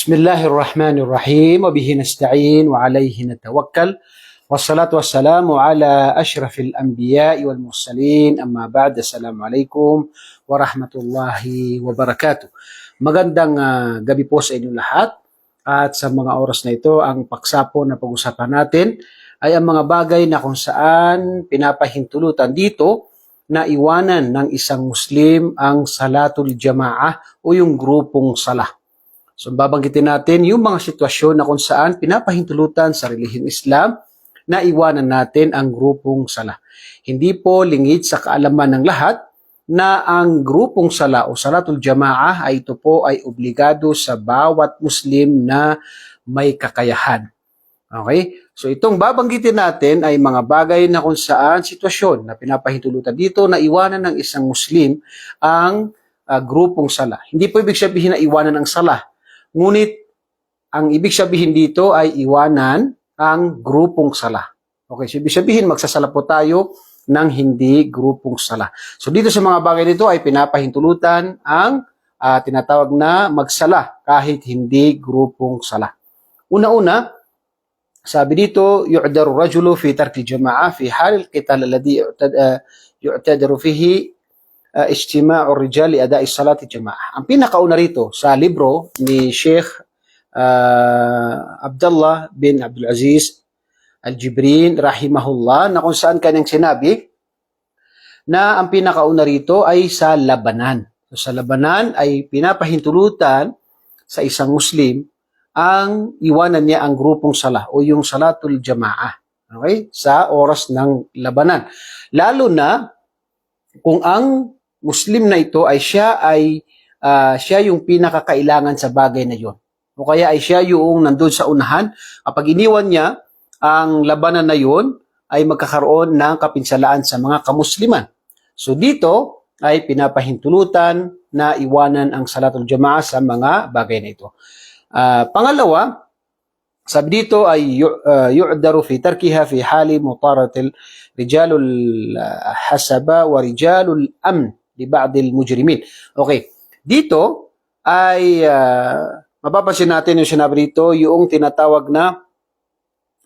Bismillahirrahmanirrahim. Wabihi nasta'in wa alayhi natawakkal. Wassalatu wassalamu ala ashrafil anbiya'i wal mursalin. Amma ba'd. Assalamualaikum warahmatullahi wabarakatuh. Magandang uh, gabi po sa inyong lahat. At sa mga oras na ito, ang paksapo na pag-usapan natin ay ang mga bagay na kung saan pinapahintulutan dito na iwanan ng isang Muslim ang salatul jamaah o yung grupong salah. So babanggitin natin yung mga sitwasyon na kung saan pinapahintulutan sa relihiyong Islam na iwanan natin ang grupong sala. Hindi po lingid sa kaalaman ng lahat na ang grupong sala o salatul jamaah ay ito po ay obligado sa bawat Muslim na may kakayahan. Okay? So itong babanggitin natin ay mga bagay na kung saan sitwasyon na pinapahintulutan dito na iwanan ng isang Muslim ang ah, grupong sala. Hindi po ibig sabihin na iwanan ang sala. Ngunit ang ibig sabihin dito ay iwanan ang grupong sala. Okay, so ibig sabihin magsasala po tayo ng hindi grupong sala. So dito sa mga bagay nito ay pinapahintulutan ang ah, tinatawag na magsala kahit hindi grupong sala. Una-una, sabi dito, yu'daru rajulu fi tarki jama'a fi hal al-qital alladhi ah, yu'tadaru fihi uh, ijtima'u rijal li ada'i salati jama'a. Ang pinakauna rito sa libro ni Sheikh uh, Abdullah bin Abdul Aziz Al-Jibrin rahimahullah na kung saan kanyang sinabi na ang pinakauna rito ay sa labanan. So, sa labanan ay pinapahintulutan sa isang Muslim ang iwanan niya ang grupong sala o yung salatul jamaah. Okay? Sa oras ng labanan. Lalo na kung ang Muslim na ito ay siya ay ah, siya yung pinakakailangan sa bagay na yon. O kaya ay siya yung nandun sa unahan. Kapag iniwan niya ang labanan na yon, ay magkakaroon ng kapinsalaan sa mga kamusliman. So dito ay pinapahintulutan na iwanan ang salatul jamaah sa mga bagay na ito. Ah, pangalawa, sabi dito ay ah, yu'daru fi tarkiha fi hali mutaratil rijalul ah, hasaba wa rijalul amn li ba'd al mujrimin. Okay. Dito ay ah, mapapansin natin yung sinabi dito yung tinatawag na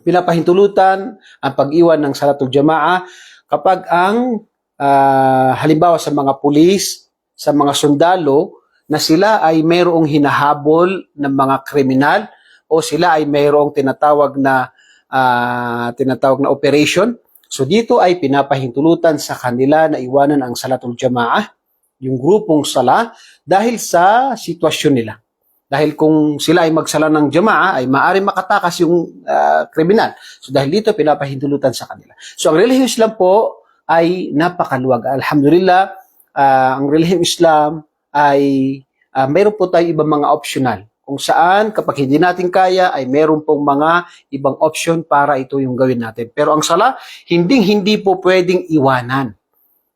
pinapahintulutan ang pag-iwan ng salatul jamaah kapag ang ah, halimbawa sa mga pulis, sa mga sundalo na sila ay mayroong hinahabol ng mga kriminal o sila ay mayroong tinatawag na ah, tinatawag na operation. So dito ay pinapahintulutan sa kanila na iwanan ang salatul jamaah, yung grupong sala dahil sa sitwasyon nila. Dahil kung sila ay magsala ng jamaa, ay maaari makatakas yung ah, kriminal. So dahil dito, pinapahintulutan sa kanila. So ang relihiyong Islam po ay napakaluwag. Alhamdulillah, ah, ang relihiyong Islam ay ah, mayroon po tayo ibang mga optional. Kung saan, kapag hindi natin kaya, ay mayroon pong mga ibang option para ito yung gawin natin. Pero ang sala, hindi hindi po pwedeng iwanan.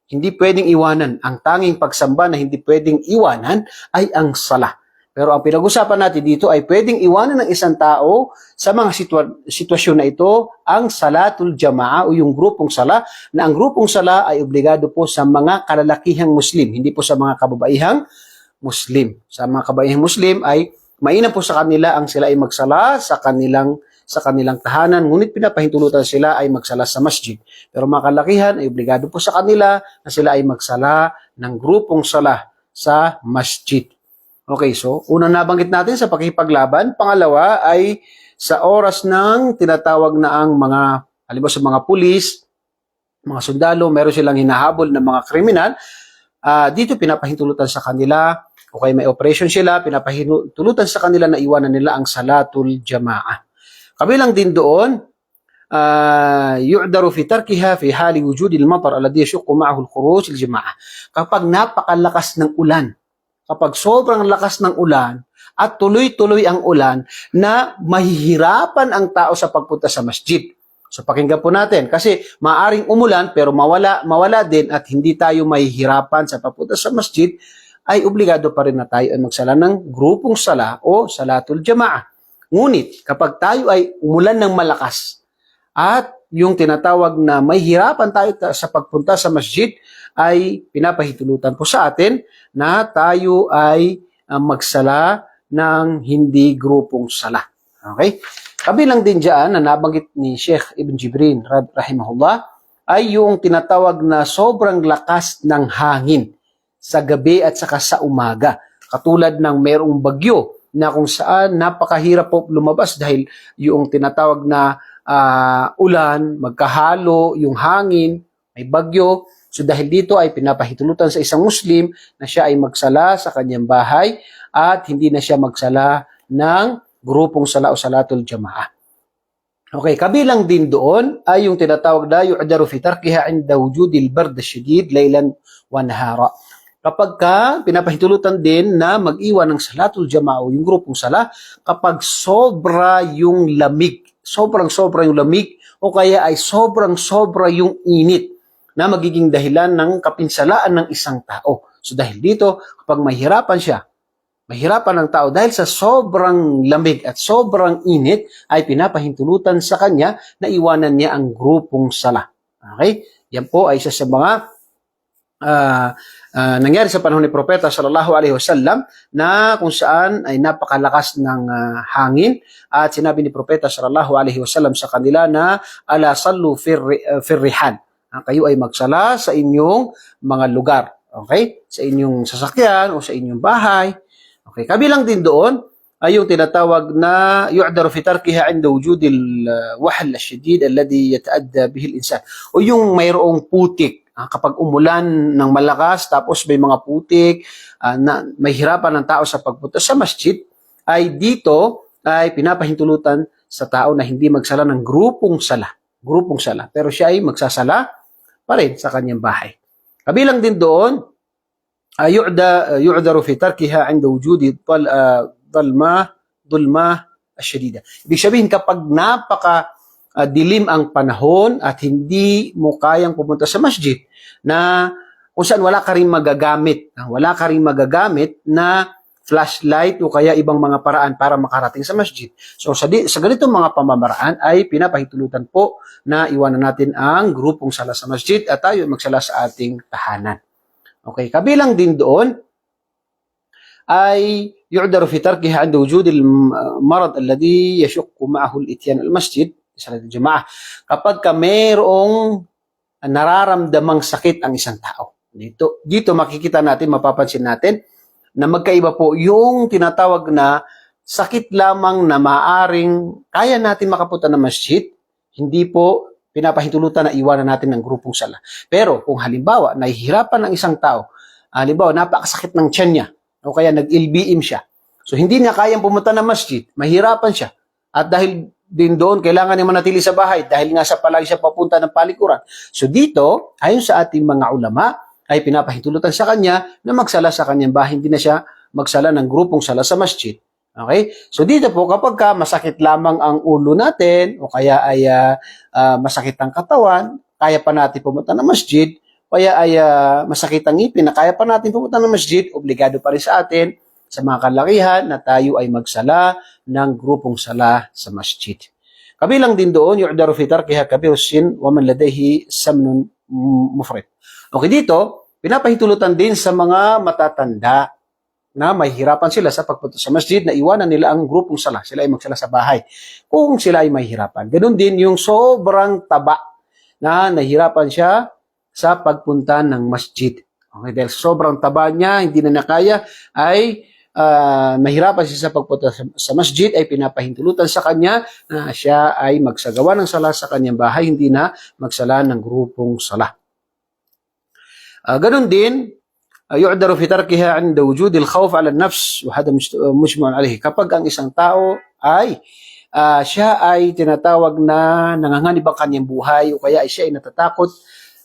Hindi pwedeng iwanan. Ang tanging pagsamba na hindi pwedeng iwanan ay ang sala. Pero ang pinag-usapan natin dito ay pwedeng iwanan ng isang tao sa mga sitwa- sitwasyon na ito ang salatul jamaa o yung grupong sala na ang grupong sala ay obligado po sa mga kalalakihang Muslim, hindi po sa mga kababaihang Muslim. Sa mga kababaihang Muslim ay mainam po sa kanila ang sila ay magsala sa kanilang sa kanilang tahanan, ngunit pinapahintulutan sila ay magsala sa masjid. Pero mga ay obligado po sa kanila na sila ay magsala ng grupong sala sa masjid. Okay, so unang nabanggit natin sa pakikipaglaban. Pangalawa ay sa oras ng tinatawag na ang mga, halimbawa sa mga pulis, mga sundalo, meron silang hinahabol ng mga kriminal. Ah, dito pinapahintulutan sa kanila, o kaya may operation sila, pinapahintulutan sa kanila na iwanan nila ang salatul jamaah. Kabilang din doon, ah, yu'daru fi tarkiha fi hali wujudi al-matar alladhi yashuqqu ma'ahu al-khuruj al-jamaah. Kapag napakalakas ng ulan, kapag sobrang lakas ng ulan at tuloy-tuloy ang ulan na mahihirapan ang tao sa pagpunta sa masjid. So pakinggan po natin kasi maaring umulan pero mawala mawala din at hindi tayo mahihirapan sa pagpunta sa masjid ay obligado pa rin na tayo ay magsala ng grupong sala o salatul jamaah. Ngunit kapag tayo ay umulan ng malakas at yung tinatawag na may hirapan tayo ta- sa pagpunta sa masjid ay pinapahitulutan po sa atin na tayo ay ah, magsala ng hindi grupong sala. Okay? Kabilang din dyan na nabanggit ni Sheikh Ibn Jibrin rah- rahimahullah ay yung tinatawag na sobrang lakas ng hangin sa gabi at saka sa umaga. Katulad ng merong bagyo na kung saan napakahirap po lumabas dahil yung tinatawag na ah, ulan, magkahalo, yung hangin, may bagyo. So dahil dito ay pinapahitulutan sa isang Muslim na siya ay magsala sa kanyang bahay at hindi na siya magsala ng grupong sala o salatul jamaah. Okay, kabilang din doon ay yung tinatawag na yu'daru fi tarkiha inda wujudil bard shadid laylan wa nahara. Kapag ka pinapahitulutan din na mag-iwan ng salatul jamaah o yung grupong sala kapag sobra yung lamig, sobrang sobra yung lamig o kaya ay sobrang sobra yung init na magiging dahilan ng kapinsalaan ng isang tao. So dahil dito, kapag mahirapan siya, mahirapan ng tao dahil sa sobrang lamig at sobrang init ay pinapahintulutan sa kanya na iwanan niya ang grupong sala. Okay? Yan po ay isa sa mga ah, ah, nangyari sa panahon ni Propeta sallallahu alaihi wasallam na kung saan ay napakalakas ng ah, hangin at sinabi ni Propeta sallallahu alaihi wasallam sa kanila na ala sallu fir, uh, firrihan. Ah, kayo ay magsala sa inyong mga lugar. Okay? Sa inyong sasakyan o sa inyong bahay. Okay, kabilang din doon ay yung tinatawag na yu'daru fi tarkiha 'inda wujudil uh, wahl ash-shadid alladhi yata'adda bihi al-insan. O yung mayroong putik Uh, kapag umulan ng malakas, tapos may mga putik, uh, na, may hirapan ng tao sa pagpunta sa masjid, ay dito ay pinapahintulutan sa tao na hindi magsala ng grupong sala. Grupong sala. Pero siya ay magsasala pa rin sa kanyang bahay. Kabilang din doon, uh, yu'da, yu'daru fi tarkiha 'inda wujudi dal, uh, dalma, dulma, asyadida. Ibig sabihin, kapag napaka uh, dilim ang panahon at hindi mo kayang pumunta sa masjid, na kung saan wala ka rin magagamit, ah, wala ka rin magagamit na flashlight o kaya ibang mga paraan para makarating sa masjid. So sa, di, sa ganitong mga pamamaraan ay pinapahitulutan po na iwanan natin ang grupong sala sa masjid at tayo ay magsala sa ating tahanan. Okay, kabilang din doon ay يعذر في تركها عند وجود المرض الذي يشق معه الاتيان المسجد صلاة الجماعة kapag ka mayroong nararamdamang sakit ang isang tao. Dito, dito makikita natin, mapapansin natin na magkaiba po yung tinatawag na sakit lamang na maaring kaya natin makapunta ng masjid, hindi po pinapahintulutan na iwanan natin ng grupong sala. Pero kung halimbawa, nahihirapan ng isang tao, halimbawa, napakasakit ng tiyan niya, o kaya nag-LBM siya. So hindi niya kayang pumunta ng masjid, mahirapan siya. At dahil din doon, kailangan niya manatili sa bahay dahil nga sa palagi siya papunta ng palikuran. So dito, ayon sa ating mga ulama, ay pinapahintulutan sa kanya na magsala sa kanyang bahay. Hindi na siya magsala ng grupong sala sa masjid. Okay? So dito po, kapag ka masakit lamang ang ulo natin o kaya ay ah, masakit ang katawan, kaya pa natin pumunta ng masjid, kaya ay ah, masakit ang ngipin na kaya pa natin pumunta ng masjid, obligado pa rin sa atin sa mga kalakihan na tayo ay magsala ng grupong sala sa masjid. Kabilang din doon, yu'daru fi tarkiha kabirus sin wa man ladayhi samnun mufrid. Okay, dito, pinapahintulutan din sa mga matatanda na mahihirapan sila sa pagpunta sa masjid na iwanan nila ang grupong sala. Sila ay magsala sa bahay. Kung sila ay mahihirapan. Ganun din yung sobrang taba na nahihirapan siya sa pagpunta ng masjid. Okay, dahil sobrang taba niya, hindi na nakaya, ay ah, mahirapan siya sa pagpunta sa, masjid, ay pinapahintulutan sa kanya na siya ay magsagawa ng sala sa kanyang bahay, hindi na magsala ng grupong sala. Ah, ganun din, ah, yu'daru fi tarkiha 'inda wujud al-khawf 'ala an-nafs wa hada uh, mujma'un alayhi. Kapag ang isang tao ay ah, siya ay tinatawag na nanganganib ang kanyang buhay o kaya ay siya ay natatakot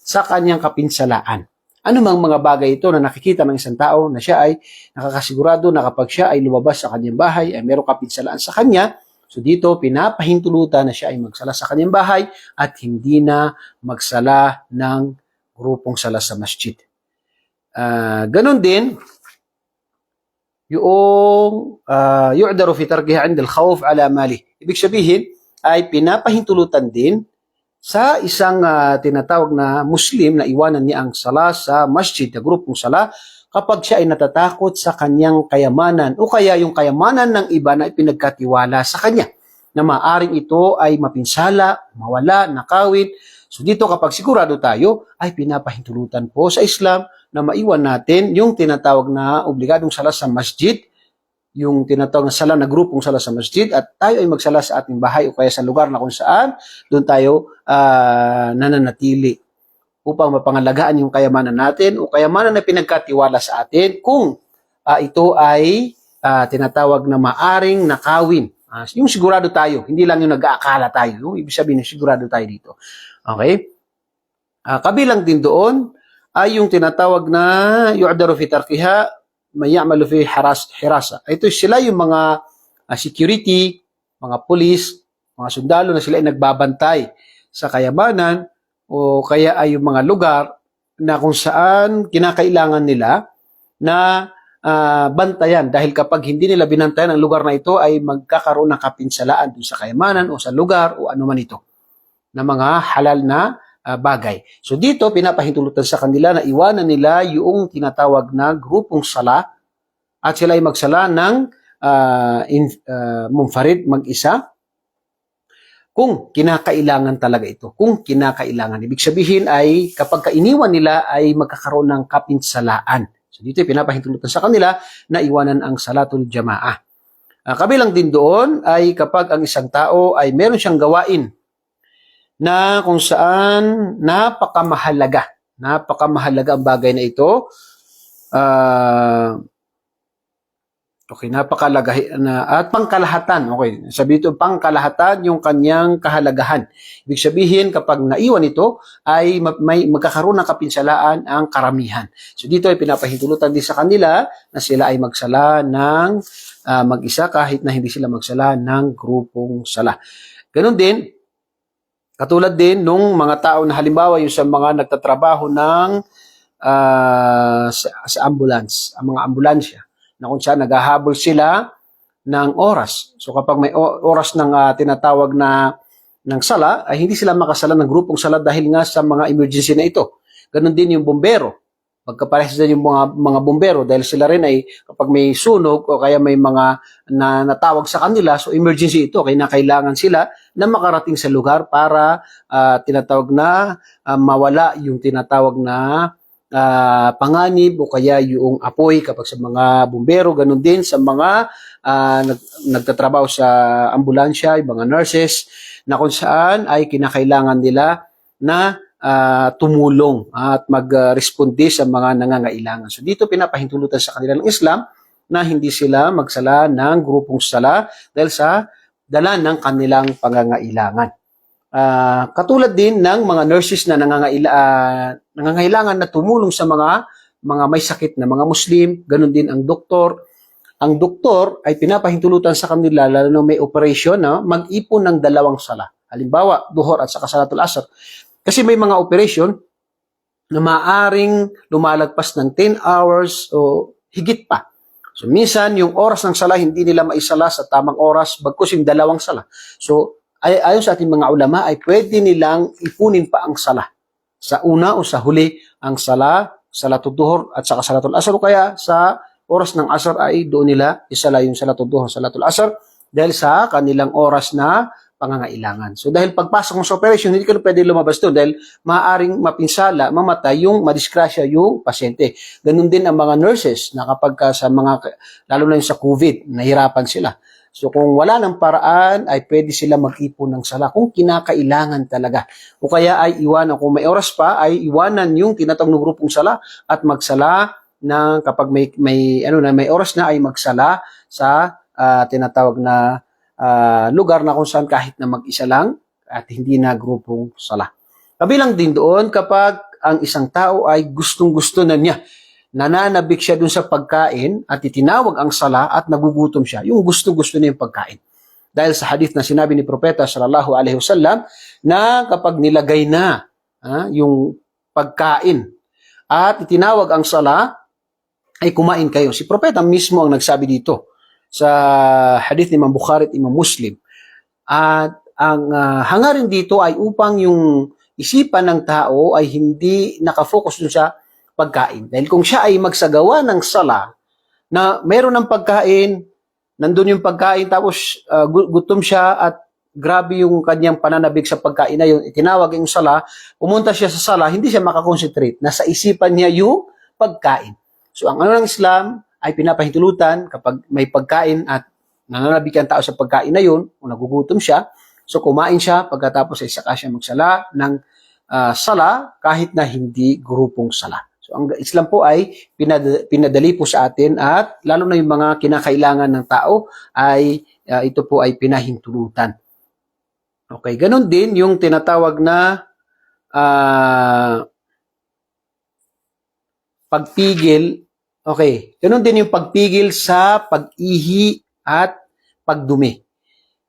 sa kanyang kapinsalaan. Ano mang mga bagay ito na nakikita ng isang tao na siya ay nakakasigurado na kapag siya ay lumabas sa kanyang bahay ay mayroong kapinsalaan sa kanya, so dito pinapahintulutan na siya ay magsala sa kanyang bahay at hindi na magsala ng grupong sala sa masjid. Ah, ganun din, yung uh, yu'daru fi tarkiha 'inda al-khawf 'ala mali. Ibig sabihin ay pinapahintulutan din sa isang ah, tinatawag na Muslim na iwanan niya ang sala sa masjid, na grupong sala, kapag siya ay natatakot sa kanyang kayamanan o kaya yung kayamanan ng iba na ipinagkatiwala sa kanya na maaring ito ay mapinsala, mawala, nakawin. So dito kapag sigurado tayo ay pinapahintulutan po sa Islam na maiwan natin yung tinatawag na obligadong sala sa masjid, yung tinatawag na sala na grupong sala sa masjid at tayo ay magsala sa ating bahay o kaya sa lugar na kung saan doon tayo ah, nananatili upang mapangalagaan yung kayamanan natin o kayamanan na pinagkatiwala sa atin kung ah, ito ay ah, tinatawag na maaring nakawin. Ah, yung sigurado tayo, hindi lang yung nag-aakala tayo. Yung ibig sabihin, sigurado tayo dito. Okay? Ah, kabilang din doon ay yung tinatawag na yu'daru fi tarkiha mayamalu fi haras, hirasa. Ito sila yung mga ah, security, mga police, mga sundalo na sila ay nagbabantay sa kayamanan o kaya ay yung mga lugar na kung saan kinakailangan nila na ah, bantayan dahil kapag hindi nila binantayan ang lugar na ito ay magkakaroon ng kapinsalaan dun sa kayamanan o sa lugar o ano man ito na mga halal na ah, bagay. So dito pinapahintulutan sa kanila na iwanan nila yung tinatawag na grupong sala at sila ay magsala ng ah, in, ah, munfarid mag-isa kung kinakailangan talaga ito. Kung kinakailangan. Ibig sabihin ay kapag kainiwan nila ay magkakaroon ng kapinsalaan. So dito pinapahintulutan sa kanila na iwanan ang salatul jamaah. Ah, kabilang din doon ay kapag ang isang tao ay meron siyang gawain na kung saan napakamahalaga. Napakamahalaga ang bagay na ito. Ah, okay, napakalaga na at pangkalahatan. Okay, sabi ito pangkalahatan yung kanyang kahalagahan. Ibig sabihin kapag naiwan ito ay ma- may magkakaroon ng kapinsalaan ang karamihan. So dito ay pinapahintulutan din sa kanila na sila ay magsala ng ah, mag-isa kahit na hindi sila magsala ng grupong sala. Ganon din, katulad din nung mga tao na halimbawa yung sa mga nagtatrabaho ng ah, sa, sa ambulance, ang mga ambulansya, na kung saan naghahabol sila ng oras. So kapag may oras ng ah, tinatawag na ng sala, ay hindi sila makasala ng grupong sala dahil nga sa mga emergency na ito. Ganon din yung bombero. Magkaparehas din yung mga, mga bombero dahil sila rin ay kapag may sunog o kaya may mga na natawag sa kanila, so emergency ito, kaya kailangan sila na makarating sa lugar para ah, tinatawag na ah, mawala yung tinatawag na ah, panganib o kaya yung apoy kapag sa mga bumbero, ganun din sa mga ah, nag, nagtatrabaho sa ambulansya, yung mga nurses, na kung saan ay kinakailangan nila na ah, tumulong at mag-responde sa mga nangangailangan. So dito pinapahintulutan sa kanila ng Islam na hindi sila magsala ng grupong sala dahil sa dala ng kanilang pangangailangan. Ah, katulad din ng mga nurses na nangangaila, ah, nangangailangan na tumulong sa mga mga may sakit na mga Muslim, ganun din ang doktor. Ang doktor ay pinapahintulutan sa kanila lalo na may operation na mag-ipon ng dalawang sala. Halimbawa, duhor at saka salatul asr. Kasi may mga operation na maaring lumalagpas ng 10 hours o higit pa. So minsan yung oras ng sala hindi nila maisala sa tamang oras bagkus yung dalawang sala. So ay ayon sa ating mga ulama ay pwede nilang ipunin pa ang sala. Sa una o sa huli ang sala, salatul duhur at saka salatul asr o kaya sa oras ng asr ay doon nila isala yung salatul duhur, salatul asr dahil sa kanilang oras na pangangailangan. So dahil pagpasok mo sa operation, hindi ka na pwede lumabas doon dahil maaaring mapinsala, mamatay yung madiskrasya yung pasyente. Ganun din ang mga nurses na kapag ka sa mga, lalo na yung sa COVID, nahirapan sila. So kung wala ng paraan, ay pwede sila mag-ipon ng sala kung kinakailangan talaga. O kaya ay iwanan, kung may oras pa, ay iwanan yung tinatawag ng grupong sala at magsala ng kapag may, may, ano na, may oras na ay magsala sa ah, tinatawag na ah, lugar na kung saan kahit na mag-isa lang at hindi na grupong sala. Kabilang din doon kapag ang isang tao ay gustong-gusto na niya, nananabik siya dun sa pagkain at itinawag ang sala at nagugutom siya, yung gusto-gusto niya yung pagkain. Dahil sa hadith na sinabi ni Propeta sallallahu alaihi wasallam na kapag nilagay na ah, yung pagkain at itinawag ang sala, ay kumain kayo. Si Propeta mismo ang nagsabi dito sa hadith ni Imam Bukhari at Imam Muslim. At ang ah, hangarin dito ay upang yung isipan ng tao ay hindi nakafocus dun sa pagkain. Dahil kung siya ay magsagawa ng sala na meron ng pagkain, nandun yung pagkain tapos uh, gu- gutom siya at grabe yung kanyang pananabik sa pagkain na yun, itinawag yung sala, pumunta siya sa sala, hindi siya makakonsentrate. Nasa isipan niya yung pagkain. So ang ano ng Islam ay pinapahintulutan kapag may pagkain at nananabik ang tao sa pagkain na yun, o nagugutom siya, so kumain siya, pagkatapos ay saka siya magsala ng ah, sala kahit na hindi grupong sala. So ang Islam po ay pinad- pinadali po sa atin at lalo na yung mga kinakailangan ng tao ay ah, ito po ay pinahintulutan. Okay, ganun din yung tinatawag na ah, pagpigil. Okay, ganun din yung pagpigil sa pag-ihi at pagdumi.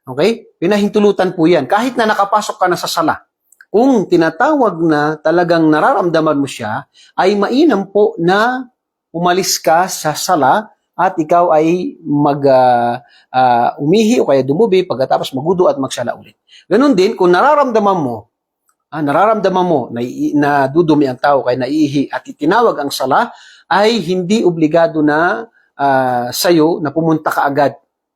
Okay? Pinahintulutan po yan. Kahit na nakapasok ka na sa sala, kung tinatawag na talagang nararamdaman mo siya, ay mainam po na umalis ka sa sala at ikaw ay mag ah, ah, umihi o kaya dumubi pagkatapos magudo at magsala ulit. Ganon din, kung nararamdaman mo, ah, nararamdaman mo na, na dudumi ang tao kaya naiihi at itinawag ang sala, ay hindi obligado na ah, sa'yo na pumunta ka agad,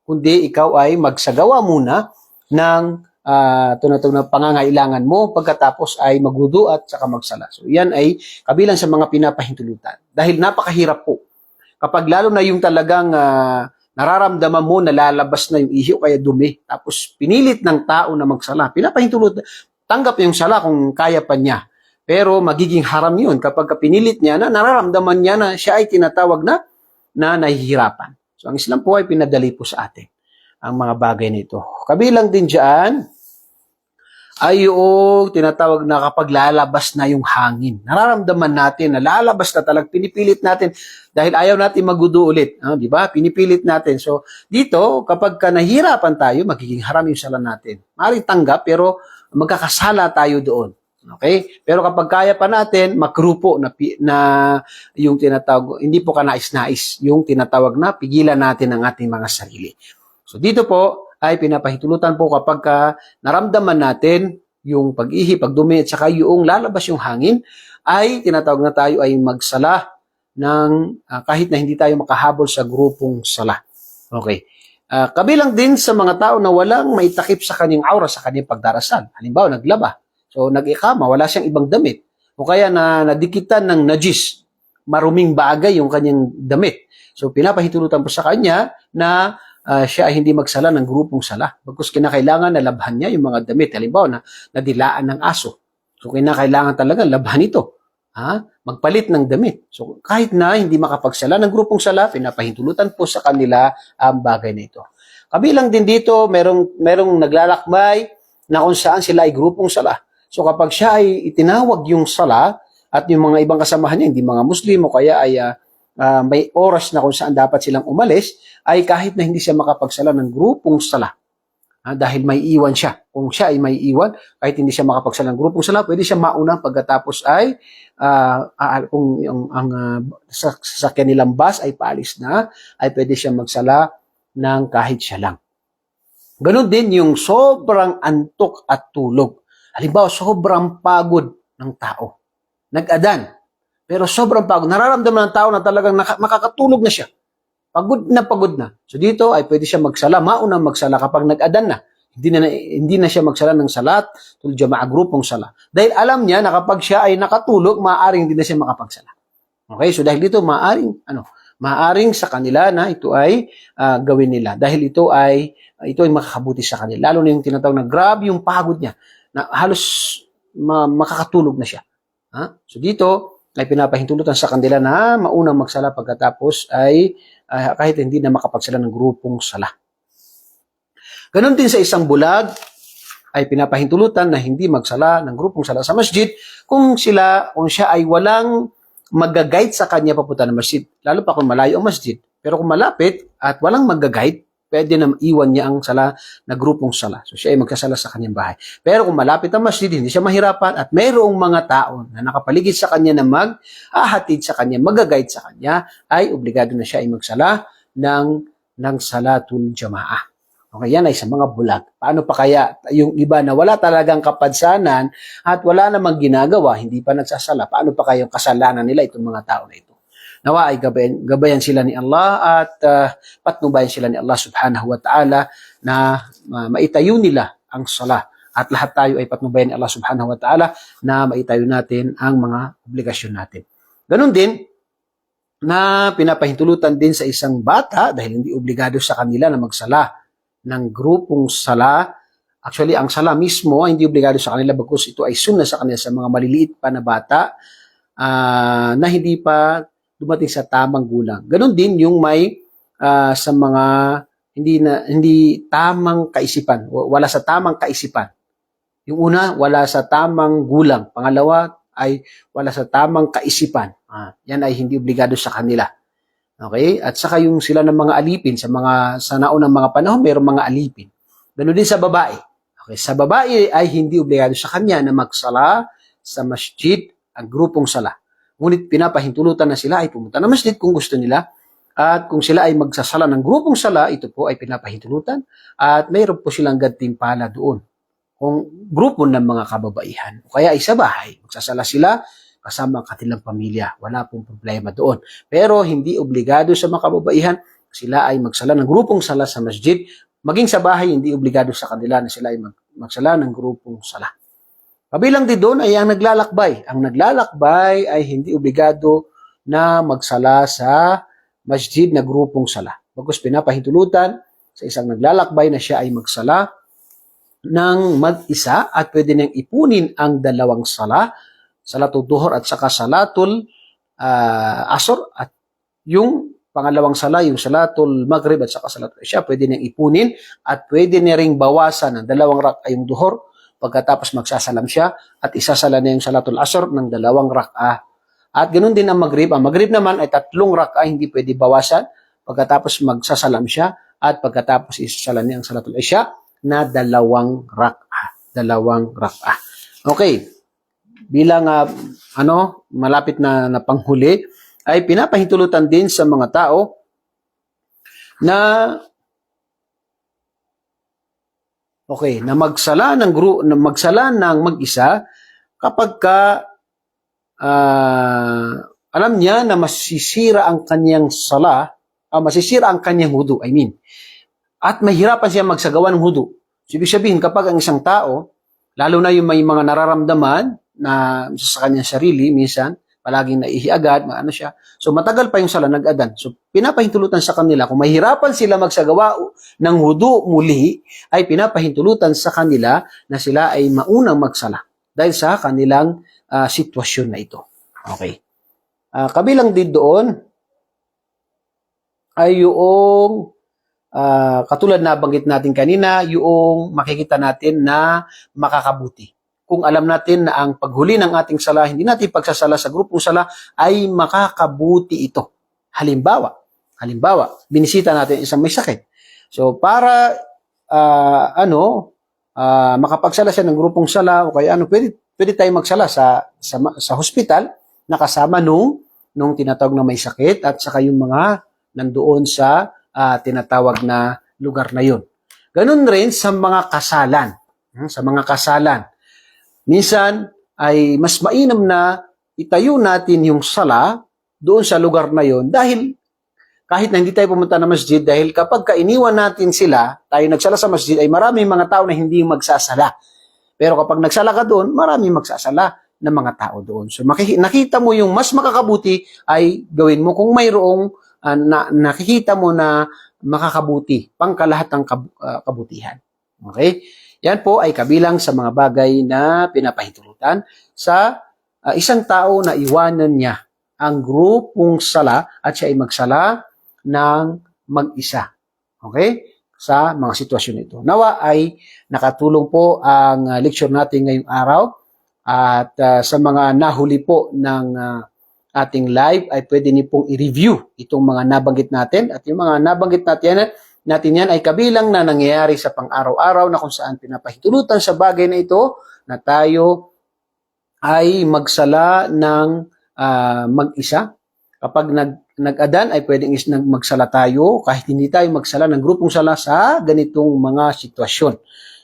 kundi ikaw ay magsagawa muna ng uh, tunatog na pangangailangan mo pagkatapos ay magudo at saka magsala. So yan ay kabilang sa mga pinapahintulutan. Dahil napakahirap po. Kapag lalo na yung talagang ah, nararamdaman mo na lalabas na yung ihi o kaya dumi, tapos pinilit ng tao na magsala, pinapahintulutan, tanggap yung sala kung kaya pa niya. Pero magiging haram yun kapag pinilit niya na nararamdaman niya na siya ay tinatawag na na nahihirapan. So ang Islam po ay pinadali po sa atin ang mga bagay nito. Kabilang din dyan ay yung tinatawag na kapag lalabas na yung hangin. Nararamdaman natin na lalabas na talag pinipilit natin dahil ayaw natin magudo ulit. Ah, di ba? Pinipilit natin. So, dito, kapag ka nahirapan tayo, magiging haram yung sala natin. Maring tanggap, pero magkakasala tayo doon. Okay? Pero kapag kaya pa natin, makrupo na, na yung tinatawag, hindi po ka nais-nais, yung tinatawag na pigilan natin ang ating mga sarili. So dito po ay pinapahitulutan po kapag ka naramdaman natin yung pag-ihi, pagdumi at saka yung lalabas yung hangin, ay tinatawag na tayo ay magsala ng ah, kahit na hindi tayo makahabol sa grupong sala. Okay. Ah, kabilang din sa mga tao na walang maitakip sa kanyang aura sa kanyang pagdarasal. Halimbawa, naglaba. So, nag-ikama, wala siyang ibang damit. O kaya na nadikitan ng najis, maruming bagay yung kanyang damit. So, pinapahitulutan po sa kanya na ah, siya ay hindi magsala ng grupong sala. Bagkus kinakailangan na labhan niya yung mga damit. Halimbawa, na nadilaan ng aso. So, kinakailangan talaga labhan ito. Ha? Magpalit ng damit. So, kahit na hindi makapagsala ng grupong sala, pinapahintulutan po sa kanila ang bagay na ito. Kabilang din dito, merong, merong naglalakbay na kung saan sila ay grupong sala. So kapag siya ay itinawag yung sala at yung mga ibang kasamahan niya, hindi mga Muslim o kaya ay ah, may oras na kung saan dapat silang umalis, ay kahit na hindi siya makapagsala ng grupong sala. Ah, dahil may iwan siya. Kung siya ay may iwan, kahit hindi siya makapagsala ng grupong sala, pwede siya mauna pagkatapos ay ah, ah, kung yung, ang ah, sa, sa kanilang bus ay paalis na, ay pwede siya magsala ng kahit siya lang. Ganon din yung sobrang antok at tulog. Halimbawa, sobrang pagod ng tao. Nag-adan. Pero sobrang pagod. Nararamdaman ng tao na talagang makakatulog na siya. Pagod na pagod na. So dito ay pwede siya magsala. Mauna magsala kapag nag-adan na. Hindi na, hindi na siya magsala ng salat tulad mga grupong sala. Dahil alam niya na kapag siya ay nakatulog, maaaring hindi na siya makapagsala. Okay? So dahil dito, maaaring, ano, maaaring sa kanila na ito ay ah, gawin nila. Dahil ito ay, ito ay makakabuti sa kanila. Lalo na yung tinatawag na grabe yung pagod niya na halos ma- makakatulog na siya. Ha? So dito ay pinapahintulutan sa kanila na maunang magsala pagkatapos ay ah, kahit hindi na makapagsala ng grupong sala. Ganon din sa isang bulag ay pinapahintulutan na hindi magsala ng grupong sala sa masjid kung sila kung siya ay walang mag-guide sa kanya papunta ng masjid. Lalo pa kung malayo ang masjid. Pero kung malapit at walang mag-guide, pwede na iwan niya ang sala na grupong sala. So siya ay magsasala sa kanyang bahay. Pero kung malapit ang masjid, hindi siya mahirapan at mayroong mga tao na nakapaligid sa kanya na mag-ahatid sa kanya, mag-guide sa kanya, ay obligado na siya ay magsala ng, ng salatul jamaah. Okay, yan ay sa mga bulag. Paano pa kaya yung iba na wala talagang kapansanan at wala namang ginagawa, hindi pa nagsasala, paano pa kaya yung kasalanan nila itong mga tao na ito? Nawa ay gabayan, gabayan sila ni Allah at uh, patnubayan sila ni Allah subhanahu wa ta'ala na uh, maitayo nila ang sala. At lahat tayo ay patnubayan ni Allah subhanahu wa ta'ala na maitayo natin ang mga obligasyon natin. Ganon din, na pinapahintulutan din sa isang bata dahil hindi obligado sa kanila na magsala ng grupong sala. Actually, ang sala mismo ay hindi obligado sa kanila bagkus ito ay sunna sa kanila sa mga maliliit pa na bata ah, na hindi pa dumating sa tamang gulang. Ganon din yung may ah, sa mga hindi na hindi tamang kaisipan, wala sa tamang kaisipan. Yung una, wala sa tamang gulang. Pangalawa, ay wala sa tamang kaisipan. Ah, yan ay hindi obligado sa kanila. Okay? At saka yung sila ng mga alipin, sa mga sa naunang mga panahon, mayroong mga alipin. Ganun din sa babae. Okay, sa babae ay hindi obligado sa kanya na magsala sa masjid, ang grupong sala. Ngunit pinapahintulutan na sila ay pumunta ng masjid kung gusto nila. At kung sila ay magsasala ng grupong sala, ito po ay pinapahintulutan. At mayroon po silang gantimpala doon kung grupo ng mga kababaihan. O kaya ay sa bahay, magsasala sila kasama ang kanilang pamilya. Wala pong problema doon. Pero hindi obligado sa mga kababaihan, sila ay magsala ng grupong sala sa masjid. Maging sa bahay, hindi obligado sa kanila na sila ay mag- magsala ng grupong sala. Kabilang din doon ay ang naglalakbay. Ang naglalakbay ay hindi obligado na magsala sa masjid na grupong sala. Bagkus pinapahintulutan sa isang naglalakbay na siya ay magsala ng mag-isa at pwede niyang ipunin ang dalawang sala, salatul duhur at saka salatul ah, asr at yung pangalawang sala, yung salatul maghrib at saka salatul isya, pwede niyang ipunin at pwede niya ring bawasan ng dalawang rak'a yung duhur pagkatapos magsasalam siya at isasala niya yung salatul asr ng dalawang rak'a. At ganoon din ang maghrib. Ang maghrib naman ay tatlong rak'a, hindi pwede bawasan pagkatapos magsasalam siya at pagkatapos isasala niya ang salatul isya na dalawang rak'a. Dalawang rak'a. Okay. Bilang ah, ano, malapit na, na panghuli, ay pinapahintulutan din sa mga tao na okay, na magsala ng gru na magsala ng mag-isa kapag ka ah, alam niya na masisira ang kanyang sala, ah, masisira ang kanyang wudu, I mean. At mahirapan siya magsagawa ng hudu. So, ibig sabihin, kapag ang isang tao, lalo na yung may mga nararamdaman na sa kanyang sarili, minsan, palaging naihi agad, maano siya. So, matagal pa yung sala nag-adan. So, pinapahintulutan sa kanila, kung mahirapan sila magsagawa ng hudu muli, ay pinapahintulutan sa kanila na sila ay maunang magsala dahil sa kanilang ah, sitwasyon na ito. Okay. Ah, kabilang din doon ay yung Ah, katulad na banggit natin kanina, yung makikita natin na makakabuti. Kung alam natin na ang paghuli ng ating sala, hindi natin pagsasala sa grupong sala, ay makakabuti ito. Halimbawa, halimbawa, binisita natin isang may sakit. So, para ah, ano, ah, makapagsala siya ng grupong sala o kaya ano, pwede, pwede tayo magsala sa, sa, sa hospital na kasama nung, nung tinatawag na may sakit at saka yung mga nandoon sa ah, tinatawag na lugar na yun. Ganun rin sa mga kasalan. Hmm, Sa mga kasalan. Minsan ay mas mainam na itayo natin yung sala doon sa lugar na yun dahil kahit na hindi tayo pumunta na masjid dahil kapag kainiwan natin sila, tayo nagsala sa masjid ay maraming mga tao na hindi magsasala. Pero kapag nagsala ka doon, maraming magsasala ng mga tao doon. So nakita mo yung mas makakabuti ay gawin mo kung mayroong ah, na, nakikita mo na makakabuti, pangkalahatang kab- ah, kabutihan. Okay? Yan po ay kabilang sa mga bagay na pinapahintulutan sa ah, isang tao na iwanan niya ang grupong sala at siya ay magsala ng mag-isa. Okay? Sa mga sitwasyon ito. Nawa ay nakatulong po ang ah, lecture natin ngayong araw at ah, sa mga nahuli po ng ah, ating live ay pwede niyo pong i-review itong mga nabanggit natin at yung mga nabanggit natin natin yan ay kabilang na nangyayari sa pang-araw-araw na kung saan pinapahintulutan sa bagay na ito na tayo ay magsala ng ah, mag-isa kapag nag, nag-adan ay pwedeng is magsala tayo kahit hindi tayo magsala ng grupong sala sa ganitong mga sitwasyon.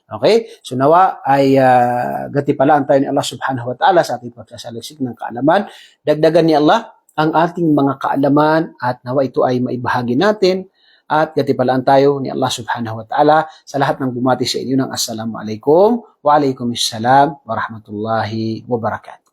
Okay? So nawa ay uh, gatipalaan tayo ni Allah subhanahu wa ta'ala sa ating pagsasaliksik ng kaalaman. Dagdagan ni Allah ang ating mga kaalaman at nawa ito ay maibahagi natin at gatipalaan tayo ni Allah subhanahu wa ta'ala sa lahat ng bumati sa inyo ng Assalamu alaikum wa alaikum assalam wa rahmatullahi wa barakatuh.